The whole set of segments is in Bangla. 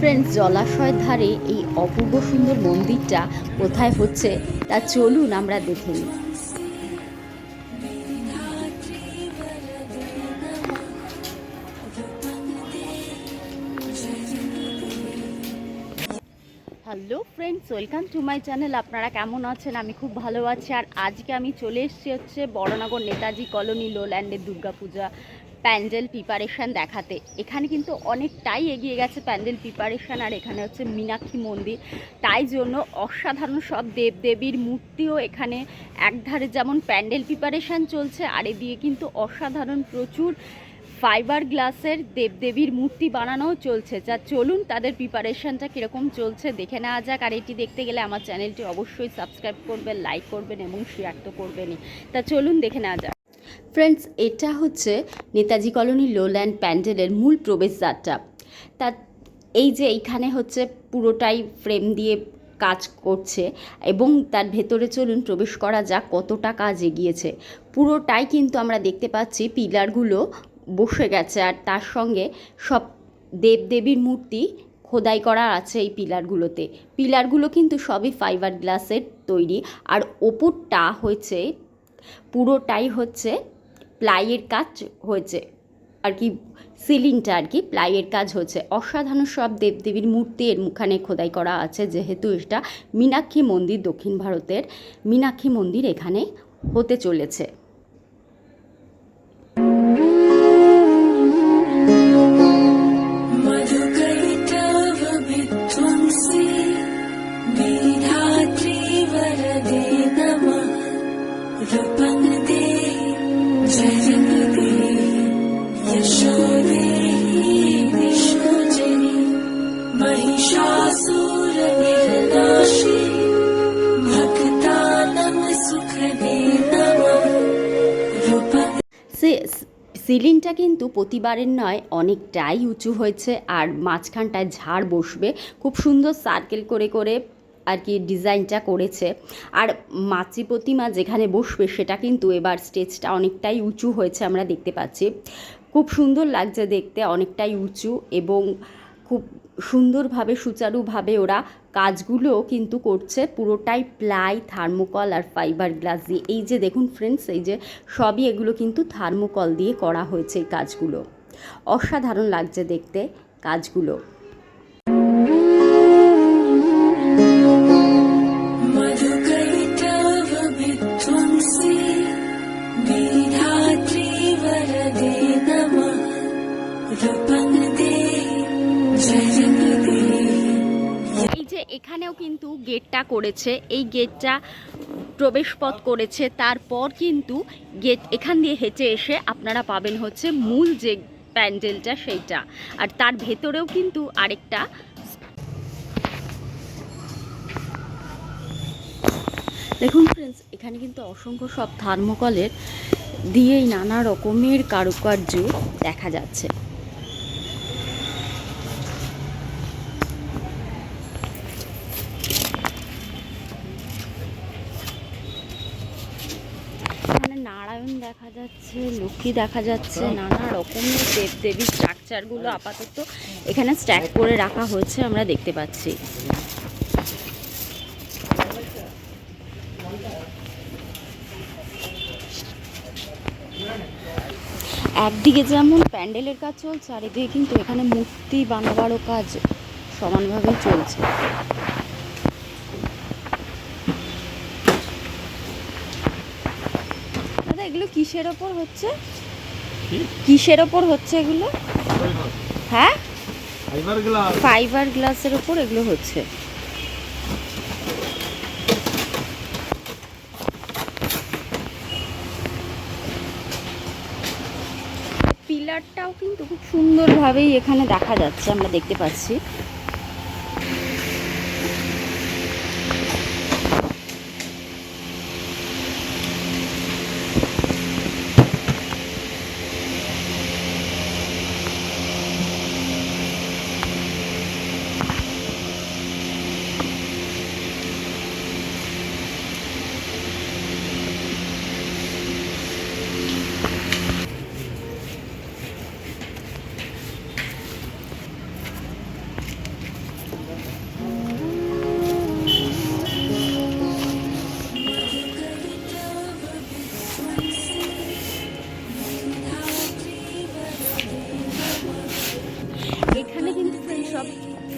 ফ্রেন্ডস, জলাশয়ের ধারে এই অপূর্ব সুন্দর মন্দিরটা কোথায় হচ্ছে তা চলুন আমরা দেখে নিই। Hello friends welcome to my channel আপনারা কেমন আছেন? আমি খুব ভালো আছি। আর আজকে আমি চলে এসেছি হচ্ছে বড়নগর নেতাজি কলোনি লোল্যান্ডের দুর্গাপূজা। প্যান্ডেল প্রিপারেশান দেখাতে। এখানে কিন্তু অনেকটাই এগিয়ে গেছে প্যান্ডেল প্রিপারেশান, আর এখানে হচ্ছে মীনাক্ষী মন্দির। তাই জন্য অসাধারণ সব দেবদেবীর মূর্তিও এখানে একধারে যেমন প্যান্ডেল প্রিপারেশান চলছে, আর এদিকে কিন্তু অসাধারণ প্রচুর ফাইবার গ্লাসের দেবদেবীর মূর্তি বানানোও চলছে। যা চলুন তাদের প্রিপারেশনটা কীরকম চলছে দেখে নেওয়া যাক, আর এটি দেখতে গেলে আমার চ্যানেলটি অবশ্যই সাবস্ক্রাইব করবেন, লাইক করবেন এবং শেয়ার তো করবেনই। তা চলুন দেখে নেওয়া যাক। ফ্রেন্ডস এটা হচ্ছে নেতাজি কলোনি লোল্যান্ড প্যান্ডেলের মূল প্রবেশদ্বারটা। তা এই যে এইখানে হচ্ছে পুরোটাই ফ্রেম দিয়ে কাজ করছে এবং তার ভেতরে চলুন প্রবেশ করা যাক, কতটা কাজ এগিয়েছে। পুরোটাই কিন্তু আমরা দেখতে পাচ্ছি পিলারগুলো বসে গেছে আর তার সঙ্গে সব দেবদেবীর মূর্তি খোদাই করা আছে এই পিলারগুলোতে। পিলারগুলো কিন্তু সবই ফাইবার গ্লাসের তৈরি। আর ওপরটা হয়েছে, পুরোটাই হচ্ছে প্লাইয়ের কাজ হয়েছে। আর কি সিলিংটা আর কি প্লাইয়ের কাজ হচ্ছে। অসাধারণ সব দেবদেবীর মূর্তি এর মুখানে খোদাই করা আছে, যেহেতু এটা মীনাক্ষী মন্দির দক্ষিণ ভারতের মীনাক্ষী মন্দির এখানে হতে চলেছে। সে সিলিংটা কিন্তু প্রতিবারের নয়, অনেকটাই উঁচু হয়েছে আর মাঝখানটায় ঝাড় বসবে। খুব সুন্দর সার্কেল করে করে আর কি ডিজাইনটা করেছে। আর মাতৃ প্রতিমা যেখানে বসবে সেটা কিন্তু এবার স্টেজটা অনেকটাই উঁচু হয়েছে আমরা দেখতে পাচ্ছি। খুব সুন্দর লাগছে দেখতে, অনেকটাই উঁচু এবং খুব সুন্দরভাবে, সুচারুভাবে ওরা কাজগুলো কিন্তু করছে। পুরোটাই প্লাই, থার্মোকল আর ফাইবার গ্লাস দিয়ে। এই যে দেখুন ফ্রেন্ডস এই যে সবই এগুলো কিন্তু থার্মোকল দিয়ে করা হয়েছে এই কাজগুলো। অসাধারণ লাগছে দেখতে কাজগুলো। গেটটা করেছে, এই গেটটা প্রবেশপথ করেছে, তারপর কিন্তু গেট এখান দিয়ে হেঁটে এসে আপনারা পাবেন হচ্ছে মূল যে প্যান্ডেলটা সেইটা। আর তার ভেতরেও কিন্তু আরেকটা দেখুন ফ্রেন্ডস এখানে কিন্তু অসংখ্য সব থার্মোকলের দিয়েই নানা রকমের কারুকার্য দেখা যাচ্ছে। নারায়ণ দেখা যাচ্ছে লক্ষ্মী দেখা যাচ্ছে, নানা রকমের দেব দেবীর স্ট্রাকচারগুলো আপাতত এখানে স্ট্যাক করে রাখা হয়েছে আমরা দেখতে পাচ্ছি। একদিকে যেমন প্যান্ডেলের কাজ চলছে আর এদিকে কিন্তু এখানে মূর্তি বানাবারও কাজ সমানভাবেই চলছে। এগুলো কিসের ওপর হচ্ছে? কিসের ওপর হচ্ছে এগুলো? হ্যাঁ? ফাইবার গ্লাস ফাইবার গ্লাসের ওপর এগুলো হচ্ছে। পিলারটাও কিন্তু খুব সুন্দরভাবেই এখানে দেখা যাচ্ছে আমরা দেখতে পাচ্ছি।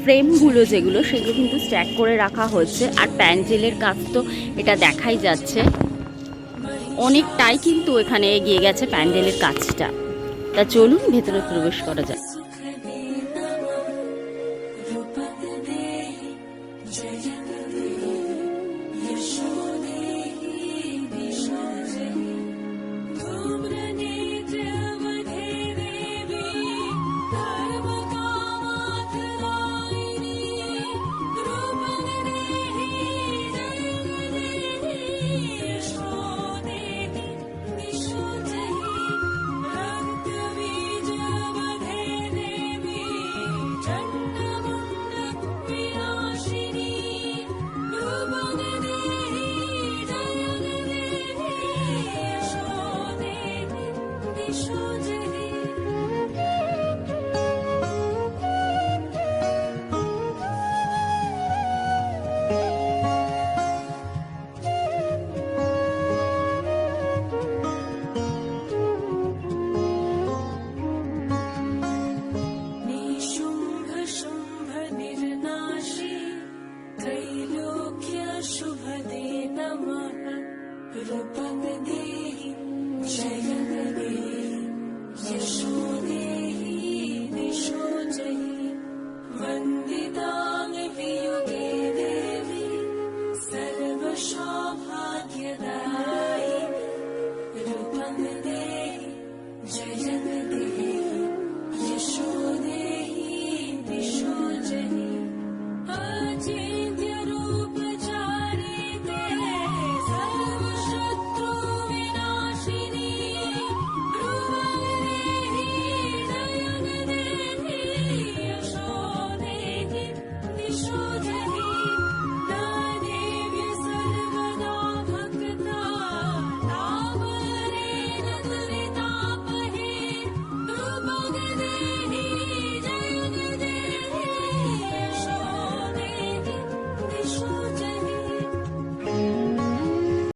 ফ্রেমগুলো যেগুলো, সেগুলো কিন্তু স্ট্যাক করে রাখা হচ্ছে। আর প্যান্ডেলের কাজ তো এটা দেখাই যাচ্ছে। অনেকটাই কিন্তু এখানে এগিয়ে গেছে প্যান্ডেলের কাজটা। তা চলুন, ভেতরে প্রবেশ করা যায় जगते जय जगते